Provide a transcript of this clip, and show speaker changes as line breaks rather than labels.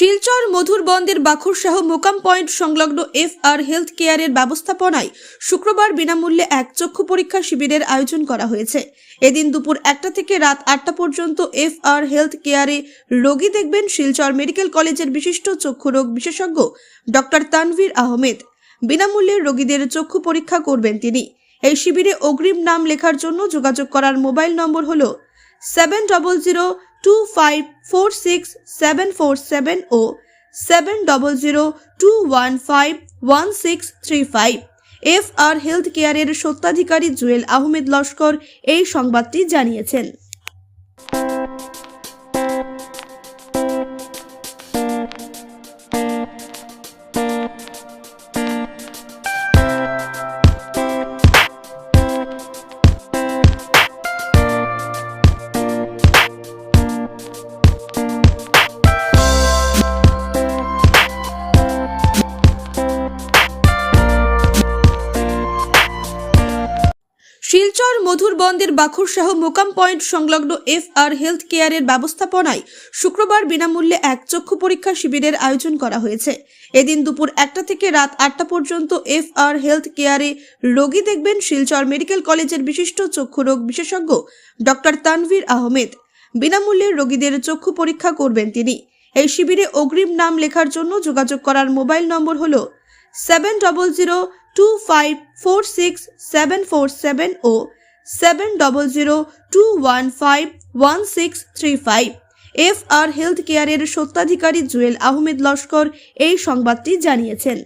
শিলচর মধুর বন্দের বাখুরসহ মোকাম পয়েন্ট সংলগ্ন F R health কেয়ারের ব্যবস্থাপনায় শুক্রবার বিনামূল্যে এক চক্ষু পরীক্ষা শিবিরের আয়োজন করা হয়েছে। এদিন দুপুর একটা থেকে রাত আটটা পর্যন্ত এফ আর হেলথ কেয়ারে রোগী দেখবেন শিলচর মেডিকেল কলেজের বিশিষ্ট চক্ষু রোগ বিশেষজ্ঞ ডক্টর তানভীর আহমেদ। বিনামূল্যে রোগীদের চক্ষু পরীক্ষা করবেন তিনি। এই শিবিরে অগ্রিম নাম লেখার জন্য যোগাযোগ করার মোবাইল নম্বর হল seven double zero two five four six seven four seven ও seven double zero two one five one six three five F R health কেয়ারের সত্ত্বাধিকারী জুয়েল আহমেদ লস্কর এই সংবাদটি জানিয়েছেন। শিলচর মধুর বন্দের বাখুরসহ মোকাম পয়েন্ট সংলগ্ন এফ আর হেলথ কেয়ারের ব্যবস্থাপনায় শুক্রবার বিনামূল্যে এক চক্ষু পরীক্ষা শিবিরের আয়োজন করা হয়েছে। এদিন দুপুর একটা থেকে রাত আটটা পর্যন্ত এফ আর হেলথ কেয়ারে রোগী দেখবেন শিলচর মেডিকেল কলেজের বিশিষ্ট চক্ষু রোগ বিশেষজ্ঞ ডক্টর তানভীর আহমেদ। বিনামূল্যে রোগীদের চক্ষু পরীক্ষা করবেন তিনি। এই শিবিরে অগ্রিম নাম লেখার জন্য যোগাযোগ করার মোবাইল নম্বর হলো seven double zero two five four six seven four seven ও seven double zero two one five one six three five F R health কেয়ারের সত্ত্বাধিকারী জুয়েল আহমেদ লস্কর এই সংবাদটি জানিয়েছেন।